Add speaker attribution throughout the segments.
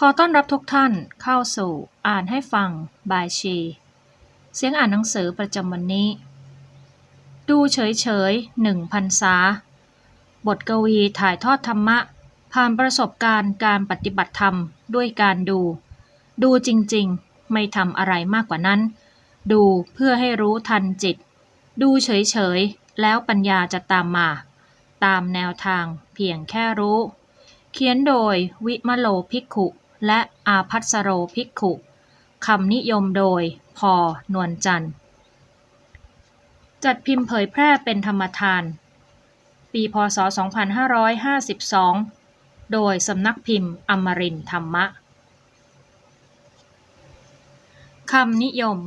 Speaker 1: ขอต้อนรับทุกท่านเข้าสู่อ่านให้ฟังบายชี เสียงอ่านหนังสือประจำวันนี้ ดูเฉยเฉยหนึ่งพันษา บทกวีถ่ายทอดธรรมะ ผ่านประสบการณ์การปฏิบัติธรรมด้วยการดู ดูจริงๆ ไม่ทำอะไรมากกว่านั้น ดูเพื่อให้รู้ทันจิต ดูเฉยเฉยแล้วปัญญาจะตามมา ตามแนวทางเพียงแค่รู้ เขียนโดยวิมโลภิกขุ และอาพัสโรภิกขุคำนิยมโดยพอนวลจันทร์ จัดพิมพ์เผยแพร่เป็นธรรมทาน ปีพศ 2552 โดยสำนักพิมพ์อมรินธรรมะคำนิยม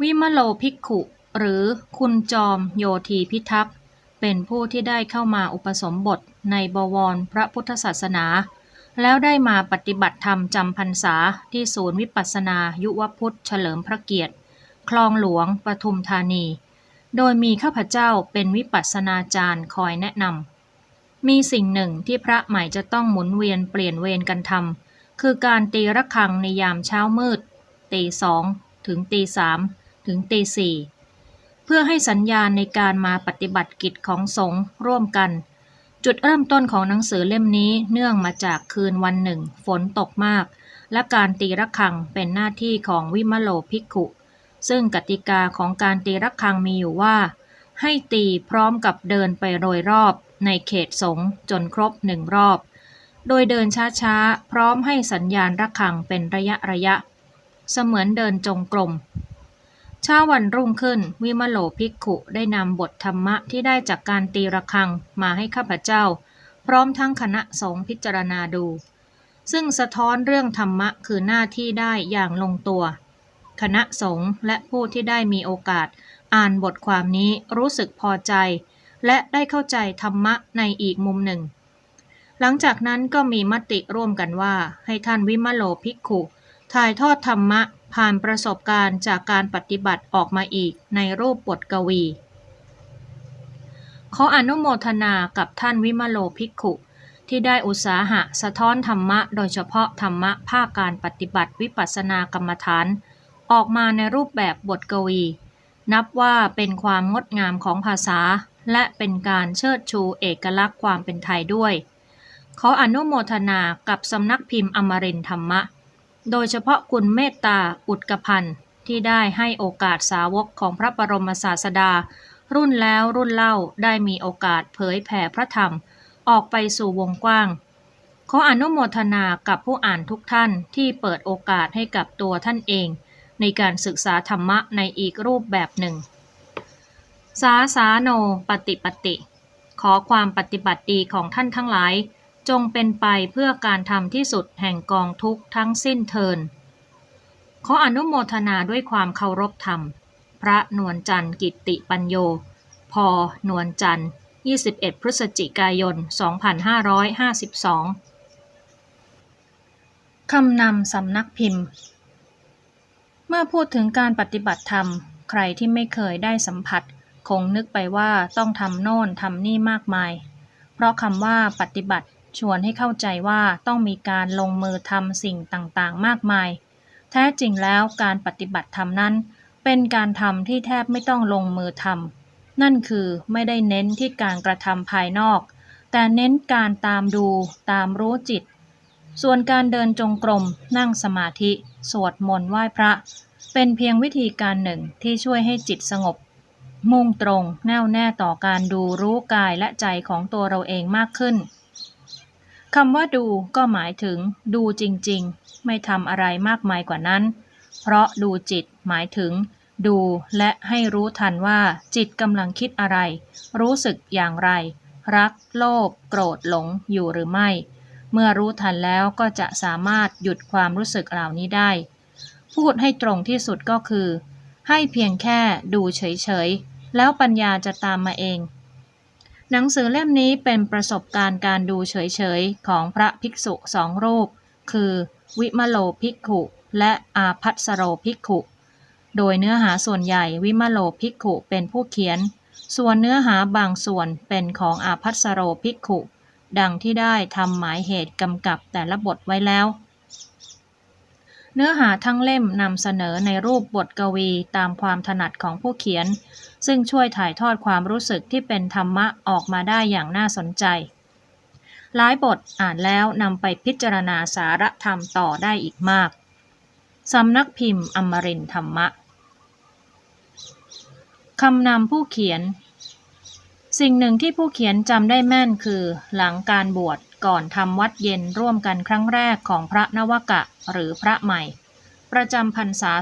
Speaker 1: วิมโลภิกขุ หรือคุณจอมโยธีพิทักษ์ เป็นผู้ที่ได้เข้ามาอุปสมบทในบวรพระพุทธศาสนา แล้วได้มาปฏิบัติธรรมจำพรรษาที่ศูนย์วิปัสสนายุวพุทธเฉลิมพระเกียรติ คลองหลวงปทุมธานี โดยมีข้าพเจ้าเป็นวิปัสสนาจารย์คอยแนะนำมีสิ่งหนึ่งที่พระใหม่จะต้องหมุนเวียนเปลี่ยนเวรกันทำคือการตีระฆังในยามเช้ามืดตีสองถึงตีสามถึงตีสี่เพื่อให้สัญญาณในการมาปฏิบัติกิจของสงฆ์ร่วมกัน จุดเริ่มต้นของหนังสือเล่มนี้เนื่องมาจากคืนวันหนึ่ง ฝนตกมาก และการตีระฆังเป็นหน้าที่ของวิมโลภิกขุ ซึ่งกติกาของการตีระฆังมีอยู่ว่า ให้ตีพร้อมกับเดินไปโดยรอบ ในเขตสงฆ์จนครบหนึ่งรอบ โดยเดินช้าๆ พร้อมให้สัญญาณระฆังเป็นระยะระยะ เสมือนเดินจงกรม เช้าวันรุ่งขึ้น วิมโลภิกขุได้นำบทธรรมะที่ได้จากการตีระฆังมาให้ข้าพเจ้า พร้อมทั้งคณะสงฆ์พิจารณาดู ซึ่งสะท้อนเรื่องธรรมะคือหน้าที่ได้อย่างลงตัว คณะสงฆ์และผู้ที่ได้มีโอกาส อ่านบทความนี้รู้สึกพอใจ และได้เข้าใจธรรมะในอีกมุมหนึ่ง หลังจากนั้นก็มีมติร่วมกันว่า ให้ท่านวิมโลภิกขุถ่ายทอดธรรมะ ผ่านประสบการณ์จากการปฏิบัติออกมาอีกในรูปบทกวี ขออนุโมทนากับท่านวิมโลภิกขุ ที่ได้อุตสาหะสะท้อนธรรมะโดยเฉพาะธรรมะภาคการปฏิบัติวิปัสสนากรรมฐาน ออกมาในรูปแบบบทกวี นับว่าเป็นความงดงามของภาษา และเป็นการเชิดชูเอกลักษณ์ความเป็นไทยด้วย ขออนุโมทนากับสำนักพิมพ์อมรินธรรมะ โดยเฉพาะคุณเมตตาอุดกพันธ์ที่ได้ให้โอกาสสาวกของพระบรมศาสดา รุ่นแล้วรุ่นเล่าได้มีโอกาสเผยแผ่พระธรรม ออกไปสู่วงกว้าง ขออนุโมทนากับผู้อ่านทุกท่านที่เปิดโอกาสให้กับตัวท่านเอง ในการศึกษาธรรมะในอีกรูปแบบหนึ่ง สาสาโนปฏิปติ ขอความปฏิบัติดีของท่านทั้งหลาย จงเป็นไปเพื่อการทำที่สุดแห่งกองทุกข์ทั้งสิ้นเทิน ขออนุโมทนาด้วยความเคารพธรรม พระนวลจันทร์กิตติปัญโย พอนวลจันทร์ 21 พฤศจิกายน 2552 คำนำสำนักพิมพ์ เมื่อพูดถึงการปฏิบัติธรรม ใครที่ไม่เคยได้สัมผัส คงนึกไปว่าต้องทำโน่นทำนี่มากมาย เพราะคำว่าปฏิบัติ ชวนให้เข้าใจว่าต้องมีการลงมือทำสิ่งต่างๆ มากมาย แท้จริงแล้วการปฏิบัติธรรมนั้น เป็นการทำที่แทบไม่ต้องลงมือทำนั่นคือไม่ได้เน้นที่การกระทำภายนอก แต่เน้นการตามดูตามรู้จิต ส่วนการเดินจงกรม นั่งสมาธิ สวดมนต์ไหว้พระ เป็นเพียงวิธีการหนึ่งที่ช่วยให้จิตสงบ มุ่งตรงแน่วแน่ต่อการดูรู้กายและใจของตัวเราเองมากขึ้น คำว่าดูก็หมายถึงดูจริงๆ ไม่ทำอะไรมากมายกว่านั้น เพราะดูจิตหมายถึง ดูและให้รู้ทันว่าจิตกำลังคิดอะไร รู้สึกอย่างไร รัก โลภโกรธหลงอยู่หรือไม่ เมื่อรู้ทันแล้วก็จะสามารถหยุดความรู้สึกเหล่านี้ได้ พูดให้ตรงที่สุดก็คือ ให้เพียงแค่ดูเฉยๆ แล้วปัญญาจะตามมาเอง หนังสือเล่มนี้เป็นประสบการณ์การดูเฉยๆ ของพระภิกษุสองรูป คือวิมโลภิกขุและอาพัสโรภิกขุ โดยเนื้อหาส่วนใหญ่วิมโลภิกขุเป็นผู้เขียน ส่วนเนื้อหาบางส่วนเป็นของอาพัสโรภิกขุ ดังที่ได้ทำหมายเหตุกำกับแต่ละบทไว้แล้ว เนื้อหาทั้งเล่มนำเสนอในรูปบทกวีตามความถนัดของผู้เขียน ซึ่งช่วยถ่ายทอดความรู้สึกที่เป็นธรรมะออกมาได้อย่างน่าสนใจ หลายบทอ่านแล้วนำไปพิจารณาสาระธรรมต่อได้อีกมาก สำนักพิมพ์อมรินธรรมะคำนำผู้เขียน สิ่งหนึ่งที่ผู้เขียนจำได้แม่นคือ หลังการบวช ก่อนทำวัดเย็นร่วมกันครั้งแรกของพระนวกะหรือพระใหม่ ประจำพรรษา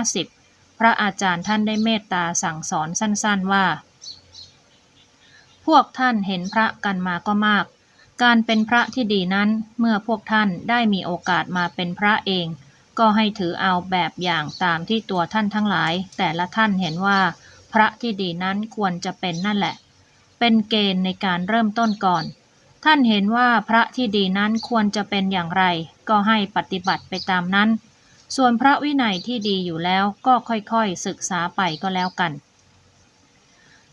Speaker 1: 2550 พระอาจารย์ท่านได้เมตตาสั่งสอนสั้นๆว่า พวกท่านเห็นพระกันมาก็มาก การเป็นพระที่ดีนั้นเมื่อพวกท่านได้มีโอกาสมาเป็นพระเอง ก็ให้ถือเอาแบบอย่างตามที่ตัวท่านทั้งหลาย แต่ละท่านเห็นว่าพระที่ดีนั้นควรจะเป็นนั่นแหละ เป็นเกณฑ์ในการเริ่มต้นก่อน ท่านเห็นว่าพระที่ดีนั้นควรจะเป็นอย่างไร ก็ให้ปฏิบัติไปตามนั้น ส่วนพระวินัยที่ดีอยู่แล้วก็ค่อยๆศึกษาไปก็แล้วกัน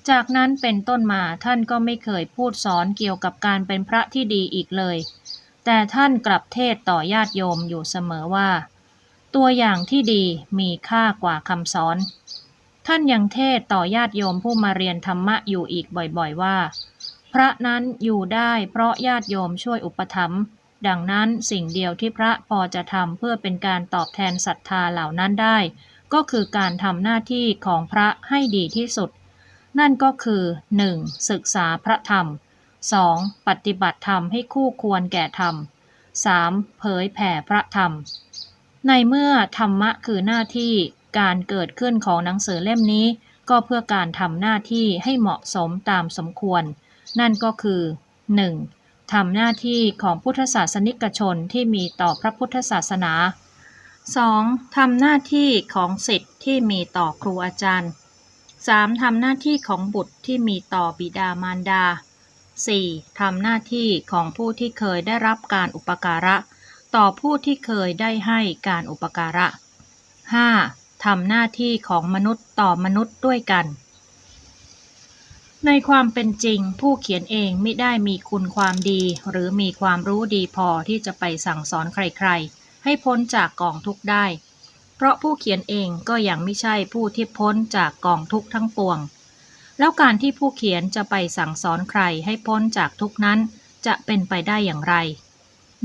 Speaker 1: จากนั้นเป็นต้นมาท่านก็ไม่เคยพูดสอนเกี่ยวกับการเป็นพระที่ดีอีกเลย แต่ท่านกลับเทศต่อญาติโยมอยู่เสมอว่า ตัวอย่างที่ดีมีค่ากว่าคำสอน ท่านยังเทศต่อญาติโยมผู้มาเรียนธรรมะอยู่อีกบ่อยๆว่า พระนั้นอยู่ได้เพราะญาติโยมช่วยอุปถัมภ์ดังนั้นสิ่งเดียวที่พระพอจะทำเพื่อเป็นการตอบแทนศรัทธาเหล่านั้นได้ ก็คือการทำหน้าที่ของพระให้ดีที่สุด นั่นก็คือ 1. ศึกษาพระธรรม 2. ปฏิบัติธรรมให้คู่ควรแก่ธรรม 3. เผยแผ่พระธรรม ในเมื่อธรรมะคือหน้าที่การเกิดขึ้นของหนังสือเล่มนี้ ก็เพื่อการทำหน้าที่ให้เหมาะสมตามสมควร นั่นก็คือ 1. ทำหน้าที่ของพุทธศาสนิกชนที่มีต่อพระพุทธศาสนา 2. ทำหน้าที่ของศิษย์ที่มีต่อครูอาจารย์ 3. ทำหน้าที่ของบุตรที่มีต่อบิดามารดา 4. ทำหน้าที่ของผู้ที่เคยได้รับการอุปการะ ต่อผู้ที่เคยได้ให้การอุปการะ 5. ทำหน้าที่ของมนุษย์ต่อมนุษย์ด้วยกัน ในความเป็นจริง ผู้เขียนเองไม่ได้มีคุณความดี หรือมีความรู้ดีพอที่จะไปสั่งสอนใครๆ ให้พ้นจากกองทุกข์ได้ เพราะผู้เขียนเองก็ยังไม่ใช่ผู้ที่พ้นจากกองทุกข์ทั้งปวง แล้วการที่ผู้เขียนจะไปสั่งสอนใครให้พ้นจากทุกนั้น จะเป็นไปได้อย่างไร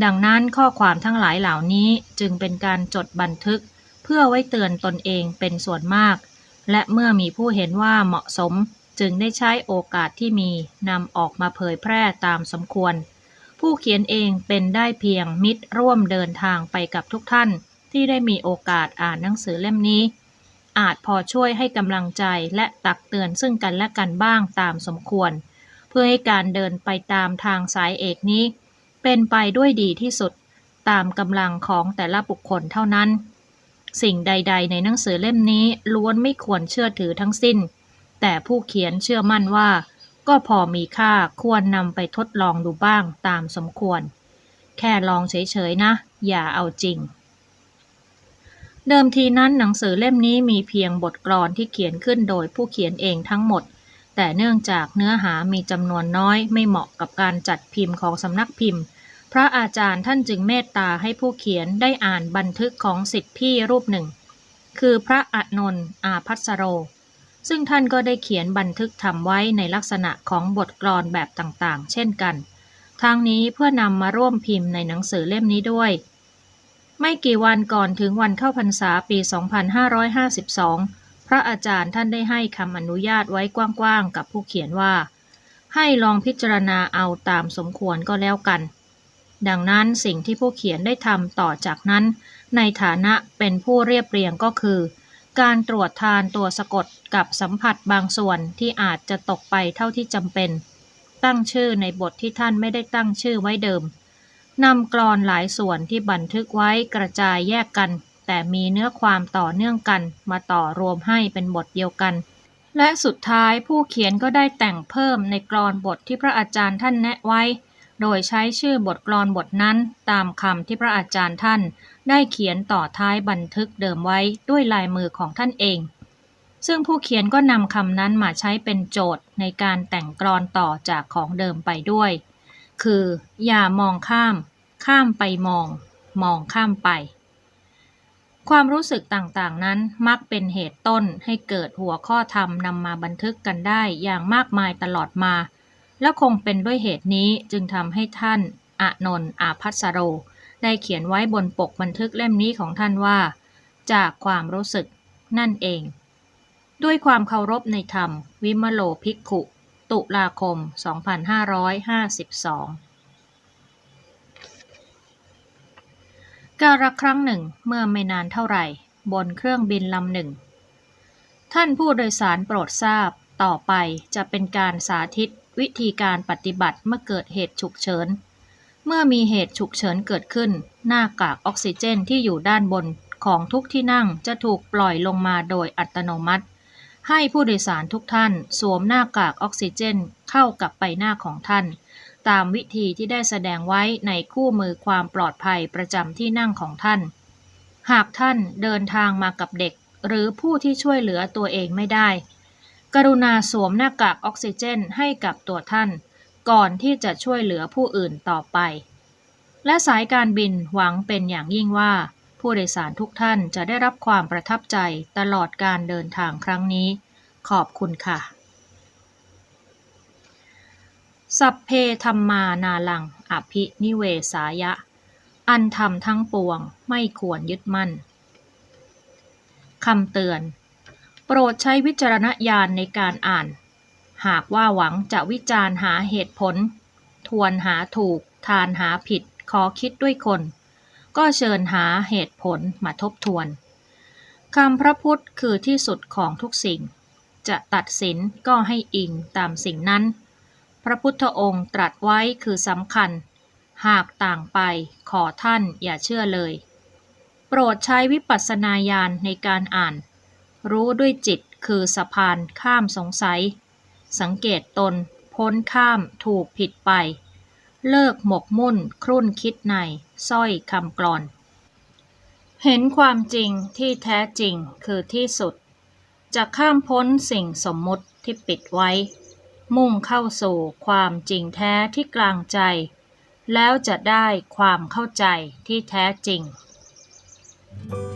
Speaker 1: ดังนั้นข้อความทั้งหลายเหล่านี้จึงเป็นการจดบันทึก เพื่อไว้เตือนตนเองเป็นส่วนมาก และเมื่อมีผู้เห็นว่าเหมาะสม จึงได้ใช้โอกาสที่มีนำออกมาเผยแพร่ตามสมควร ผู้เขียนเองเป็นได้เพียงมิตรร่วมเดินทางไปกับทุกท่าน ที่ได้มีโอกาสอ่านหนังสือเล่มนี้ อาจพอช่วยให้กำลังใจและตักเตือนซึ่งกันและกันบ้างตามสมควร เพื่อให้การเดินไปตามทางสายเอกนี้ เป็นไปด้วยดีที่สุดตามกำลังของแต่ละบุคคลเท่านั้น สิ่งใด ๆ ในหนังสือเล่มนี้ล้วนไม่ควรเชื่อถือทั้งสิ้น แต่ผู้เขียนเชื่อมั่นว่า ก็พอมีค่าควรนำไปทดลองดูบ้างตามสมควร แค่ลองเฉยๆนะ อย่าเอาจริง เดิมทีนั้นหนังสือเล่มนี้มีเพียงบทกลอนที่เขียนขึ้นโดยผู้เขียนเองทั้งหมด แต่เนื่องจากเนื้อหามีจำนวนน้อยไม่เหมาะกับการจัดพิมพ์ของสำนักพิมพ์พระอาจารย์ท่านจึงเมตตาให้ผู้เขียนได้อ่านบันทึกของสิทธิพี่รูปหนึ่ง คือพระอนนท์อาพัสโร ซึ่งท่านก็ได้เขียนบันทึกทำไว้ในลักษณะของบทกลอนแบบต่างๆ เช่นกัน ทางนี้เพื่อนำมาร่วมพิมพ์ในหนังสือเล่มนี้ด้วย ไม่กี่วันก่อนถึงวันเข้าพรรษาปี 2552 พระอาจารย์ท่านได้ให้คำอนุญาตไว้กว้างๆ กับผู้เขียนว่า ให้ลองพิจารณาเอาตามสมควรก็แล้วกัน ดังนั้นสิ่งที่ผู้เขียนได้ทำต่อจากนั้น ในฐานะเป็นผู้เรียบเรียงก็คือ การตรวจทานตัวสะกดกับสัมผัสบางส่วนที่อาจจะตกไปเท่าที่จำเป็น ตั้งชื่อในบทที่ท่านไม่ได้ตั้งชื่อไว้เดิมนำกรอนหลายส่วนที่บันทึกไว้กระจายแยกกัน แต่มีเนื้อความต่อเนื่องกัน มาต่อรวมให้เป็นบทเดียวกัน และสุดท้ายผู้เขียนก็ได้แต่งเพิ่มในกรอนบทที่พระอาจารย์ท่านแนะไว้ โดยใช้ชื่อบทกลอนบทนั้นตามคำที่พระอาจารย์ท่าน ได้เขียนต่อท้ายบันทึกเดิมไว้ด้วยลายมือของท่านเอง ซึ่งผู้เขียนก็นำคำนั้นมาใช้เป็นโจทย์ในการแต่งกลอนต่อจากของเดิมไปด้วย คือ อย่ามองข้าม ข้ามไปมอง มองข้ามไป ความรู้สึกต่างๆนั้นมักเป็นเหตุต้นให้เกิดหัวข้อธรรมนำมาบันทึกกันได้อย่างมากมายตลอดมา และคงเป็นด้วยเหตุนี้จึงทำให้ท่านอานนท์อาพัสโร ได้เขียนไว้บนปกบันทึกเล่มนี้ของท่านว่า จากความรู้สึกนั่นเอง ด้วยความเคารพในธรรม วิมโลภิกขุ ตุลาคม 2552กาลครั้งหนึ่งเมื่อไม่นานเท่าไหร่ บนเครื่องบินลำหนึ่ง ท่านผู้โดยสารโปรดทราบต่อไปจะเป็นการสาธิต วิธีการปฏิบัติเมื่อเกิดเหตุฉุกเฉิน เมื่อมีเหตุฉุกเฉินเกิดขึ้น หน้ากากออกซิเจนที่อยู่ด้านบนของทุกที่นั่งจะถูกปล่อยลงมาโดยอัตโนมัติ ให้ผู้โดยสารทุกท่านสวมหน้ากากออกซิเจนเข้ากับใบหน้าของท่าน ตามวิธีที่ได้แสดงไว้ในคู่มือความปลอดภัยประจำที่นั่งของท่าน หากท่านเดินทางมากับเด็ก หรือผู้ที่ช่วยเหลือตัวเองไม่ได้ กรุณาสวมหน้ากากออกซิเจนให้กับตัวท่าน ก่อนที่จะช่วยเหลือผู้อื่นต่อไป และสายการบินหวังเป็นอย่างยิ่งว่า ผู้โดยสารทุกท่านจะได้รับความประทับใจตลอดการเดินทางครั้งนี้ ขอบคุณค่ะ สัพเพธรรมานาลัง อภินิเวสายะ อันธรรมทั้งปวงไม่ควรยึดมั่นคำเตือน โปรดใช้วิจารณญาณในการอ่าน หากว่าหวังจะวิจารณ์หาเหตุผล ทวนหาถูก ทานหาผิด ขอคิดด้วยคน ก็เชิญหาเหตุผลมาทบทวนคำพระพุทธคือที่สุดของทุกสิ่ง จะตัดสินก็ให้อิงตามสิ่งนั้น พระพุทธองค์ตรัสไว้คือสำคัญ หากต่างไปขอท่านอย่าเชื่อเลย โปรดใช้วิปัสสนาญาณในการอ่าน รู้ด้วยจิตคือสะพานข้ามสงสัย สังเกตตน พ้นข้ามถูกผิดไป เลิกหมกมุ่น ครุ่นคิดในสร้อยคำกลอน เห็นความจริงที่แท้จริงคือที่สุด จะข้ามพ้นสิ่งสมมุติที่ปิดไว้ มุ่งเข้าสู่ความจริงแท้ที่กลางใจ แล้วจะได้ความเข้าใจที่แท้จริง
Speaker 2: thank you